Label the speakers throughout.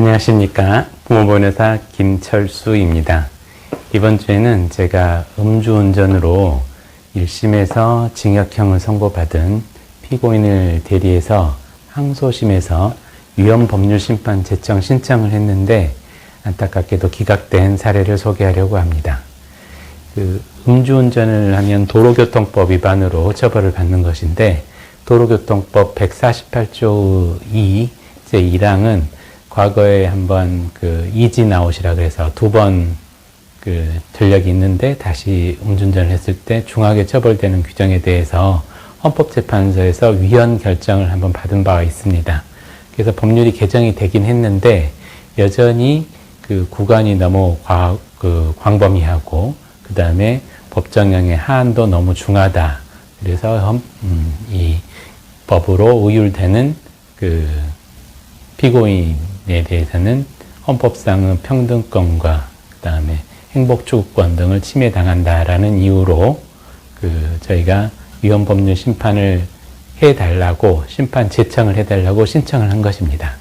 Speaker 1: 안녕하십니까. 부모변호사 김철수입니다. 이번 주에는 제가 음주운전으로 1심에서 징역형을 선고받은 피고인을 대리해서 항소심에서 위헌법률심판 제청 신청을 했는데 안타깝게도 기각된 사례를 소개하려고 합니다. 그 음주운전을 하면 도로교통법 위반으로 처벌을 받는 것인데 도로교통법 148조 2 제1항은 과거에 한번 그 이진 아웃이라 그래서 두 번 그 전력이 있는데 다시 음주운전을 했을 때 중하게 처벌되는 규정에 대해서 헌법재판소에서 위헌 결정을 한번 받은 바가 있습니다. 그래서 법률이 개정이 되긴 했는데 여전히 그 구간이 너무 과, 그 광범위하고 그 다음에 법정형의 하한도 너무 중하다. 그래서 헌, 음, 이 법으로 의율되는 그 피고인 에 대해서는 헌법상의 평등권과 그 다음에 행복 추구권 등을 침해당한다라는 이유로 그 저희가 위헌 법률 심판을 해달라고 심판 제청을 해달라고 신청을 한 것입니다.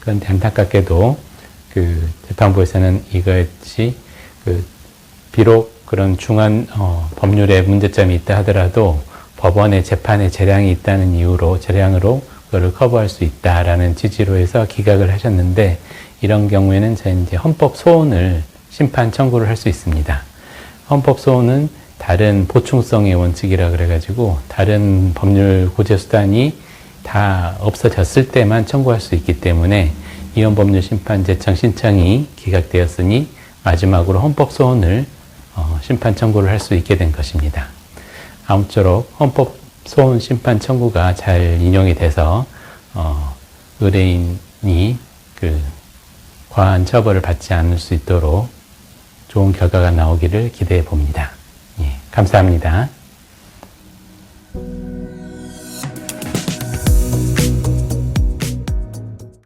Speaker 1: 그런데 안타깝게도 그 재판부에서는 이것이 그 비록 그런 중한 어, 법률에 문제점이 있다 하더라도 법원의 재판에 재량이 있다는 이유로 재량으로 그거를 커버할 수 있다라는 취지로 해서 기각을 하셨는데 이런 경우에는 이제 헌법 소원을 심판 청구를 할 수 있습니다. 헌법 소원은 다른 보충성의 원칙이라 그래가지고 다른 법률 구제 수단이 다 없어졌을 때만 청구할 수 있기 때문에 이혼법률 심판 제청 신청이 기각되었으니 마지막으로 헌법 소원을 어, 심판 청구를 할 수 있게 된 것입니다. 아무쪼록 헌법 소원 심판 청구가 잘 인용이 돼서 어, 의뢰인이 그 과한 처벌을 받지 않을 수 있도록 좋은 결과가 나오기를 기대해 봅니다. 예, 감사합니다.